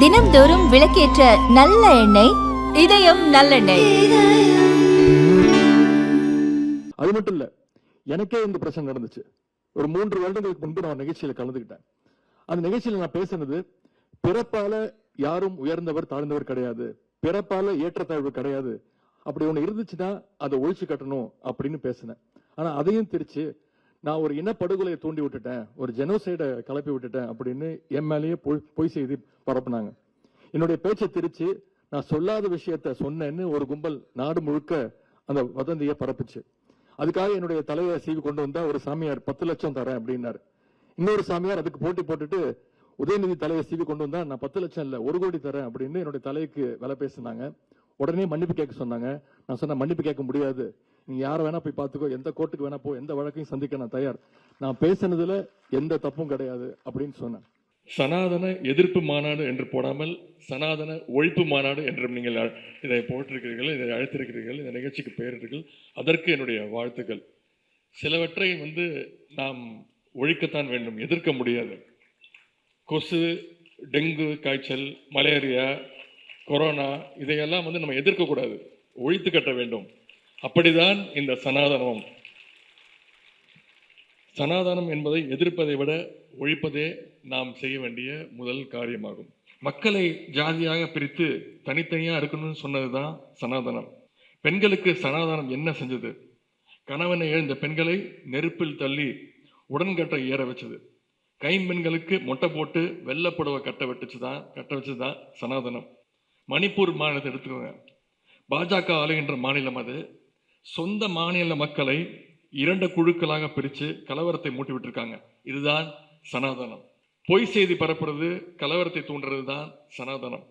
தினம்தோறும் விளக்கேற்ற நல்ல எண்ணெய் இதயம் நல்லெண்ணெய் அது மட்டும் இல்ல எனக்கே இந்த பிரச்சனை நடந்துச்சு. ஒரு மூன்று வருடங்களுக்கு முன்பு நான் நிகழ்ச்சியில கலந்துக்கிட்டேன் அந்த நிகழ்ச்சியில நான் பேசினது பிறப்பால யாரும் உயர்ந்தவர் தாழ்ந்தவர் கிடையாது. பிறப்பால ஏற்றத்தாழ்வு கிடையாது. அப்படி ஒண்ணு இருந்துச்சுன்னா அதை ஒழிச்சு கட்டணும் அப்படின்னு பேசினேன். ஆனா அதையும் திருச்சு நான் ஒரு இனப்படுகொலையை தூண்டி விட்டுட்டேன் ஒரு ஜெனோசைடை கிளப்பி விட்டுட்டேன் அப்படின்னு என் மேலேயே பொய் பொய் செய்தி பரப்புனாங்க. என்னுடைய பேச்சை திரிச்சு நான் சொல்லாத விஷயத்த சொன்னேன்னு ஒரு கும்பல் நாடு முழுக்க அந்த வதந்தியை பரப்புச்சு. அதுக்காக என்னுடைய தலையை சீவி கொண்டு வந்தா ஒரு சாமியார் பத்து லட்சம் தரேன் அப்படின்னாரு. இன்னொரு சாமியார் அதுக்கு போட்டி போட்டுட்டு உதயநிதி தலையை சீவி கொண்டு வந்தா நான் பத்து லட்சம் இல்லை ஒரு கோடி தரேன் அப்படின்னு என்னுடைய தலைக்கு விலை பேசினாங்க. உடனே மன்னிப்பு கேட்க சொன்னாங்க. நான் சொன்ன மன்னிப்பு கேட்க முடியாது. நீ யார வேணா போய் பாத்துக்கோ எந்த கோர்ட்டுக்கு வேணா போ எந்த வழக்கையும் சந்திக்க நான் தயார். நான் பேசினதுல எந்த தப்பும் கிடையாது அப்படின்னு சொன்னேன். சனாதன எதிர்ப்பு மாநாடு என்று போடாமல் சனாதன ஒழிப்பு மாநாடு என்றும் நீங்கள் இதை போட்டிருக்கிறீர்கள் இதை அழைத்திருக்கிறீர்கள் இந்த நிகழ்ச்சிக்கு பெயரிட்டீர்கள் அதற்கு என்னுடைய வாழ்த்துக்கள். சிலவற்றை வந்து நாம் ஒழிக்கத்தான் வேண்டும் எதிர்க்க முடியாது. கொசு டெங்கு காய்ச்சல் மலேரியா கொரோனா இதையெல்லாம் வந்து நம்ம எதிர்க்கக்கூடாது. ஒழித்து கட்ட வேண்டும். அப்படிதான் இந்த சனாதனம். சனாதனம் என்பதை எதிர்ப்பதை விட ஒழிப்பதே நாம் செய்ய வேண்டிய முதல் காரியமாகும். மக்களை ஜாதியாக பிரித்து தனித்தனியாக இருக்கணும்னு சொன்னதுதான் சனாதனம். பெண்களுக்கு சனாதனம் என்ன செஞ்சது? கணவனை எழுந்த பெண்களை நெருப்பில் தள்ளி உடன்கட்டை ஏற வச்சது. கைம்பெண்களுக்கு மொட்டை போட்டு வெள்ளப்புடவை கட்ட வெட்டுச்சு தான் கட்ட வச்சது தான் சனாதனம். மணிப்பூர் மாநிலத்தை எடுத்துக்கோங்க. பாஜக ஆளுகின்ற மாநிலம் அது. சொந்த மாநில மக்களை இரண்டு குழுக்களாக பிரித்து கலவரத்தை மூட்டி விட்டுருக்காங்க இதுதான் சனாதனம். பொய் செய்தி பரப்புறது கலவரத்தை தூண்டுறது தான் சனாதனம்.